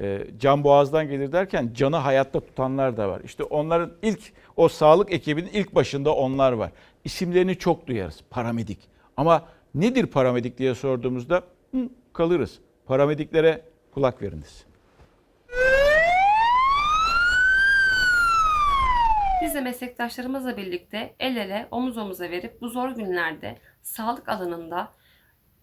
e, can boğazdan gelir derken canı hayatta tutanlar da var. İşte onların ilk o sağlık ekibinin ilk başında onlar var. İsimlerini çok duyarız. Paramedik. Ama nedir paramedik diye sorduğumuzda hı, kalırız. Paramediklere kulak veriniz. Biz de meslektaşlarımızla birlikte el ele omuz omuza verip bu zor günlerde sağlık alanında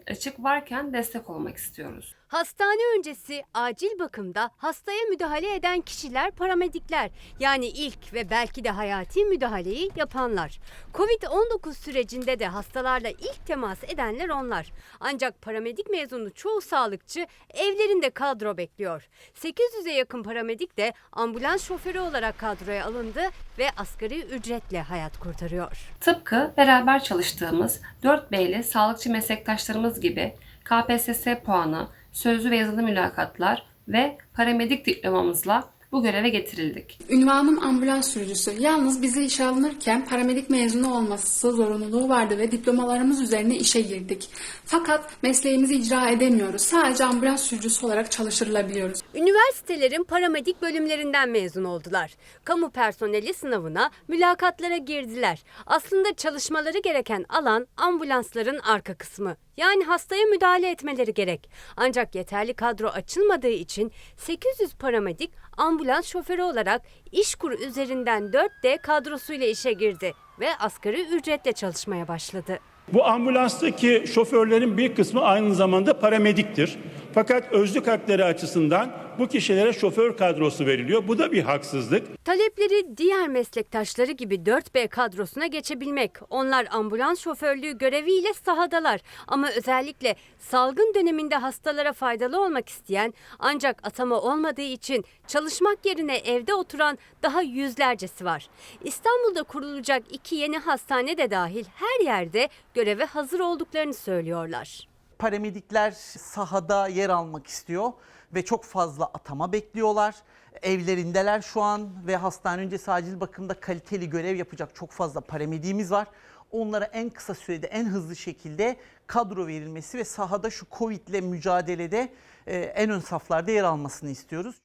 açık varken destek olmak istiyoruz. Hastane öncesi acil bakımda hastaya müdahale eden kişiler paramedikler. Yani ilk ve belki de hayati müdahaleyi yapanlar. Covid-19 sürecinde de hastalarla ilk temas edenler onlar. Ancak paramedik mezunu çoğu sağlıkçı evlerinde kadro bekliyor. 800'e yakın paramedik de ambulans şoförü olarak kadroya alındı ve asgari ücretle hayat kurtarıyor. Tıpkı beraber çalıştığımız 4B'li sağlıkçı meslektaşlarımız gibi KPSS puanı, sözlü ve yazılı mülakatlar ve paramedik diplomamızla bu göreve getirildik. Ünvanım ambulans sürücüsü. Yalnız bize işe alınırken paramedik mezunu olması zorunluluğu vardı ve diplomalarımız üzerine işe girdik. Fakat mesleğimizi icra edemiyoruz. Sadece ambulans sürücüsü olarak çalıştırılabiliyoruz. Üniversitelerin paramedik bölümlerinden mezun oldular. Kamu personeli sınavına, mülakatlara girdiler. Aslında çalışmaları gereken alan ambulansların arka kısmı. Yani hastaya müdahale etmeleri gerek. Ancak yeterli kadro açılmadığı için 800 paramedik ambulans şoförü olarak İşkur üzerinden 4D kadrosuyla işe girdi ve asgari ücretle çalışmaya başladı. Bu ambulanstaki şoförlerin bir kısmı aynı zamanda paramediktir. Fakat özlük hakları açısından bu kişilere şoför kadrosu veriliyor. Bu da bir haksızlık. Talepleri diğer meslektaşları gibi 4B kadrosuna geçebilmek. Onlar ambulans şoförlüğü göreviyle sahadalar. Ama özellikle salgın döneminde hastalara faydalı olmak isteyen ancak atama olmadığı için çalışmak yerine evde oturan daha yüzlercesi var. İstanbul'da kurulacak iki yeni hastane de dahil her yerde göreve hazır olduklarını söylüyorlar. Paramedikler sahada yer almak istiyor ve çok fazla atama bekliyorlar. Evlerindeler şu an ve hastane öncesi acil bakımda kaliteli görev yapacak çok fazla paramediğimiz var. Onlara en kısa sürede en hızlı şekilde kadro verilmesi ve sahada şu Covid ile mücadelede e, en ön saflarda yer almasını istiyoruz.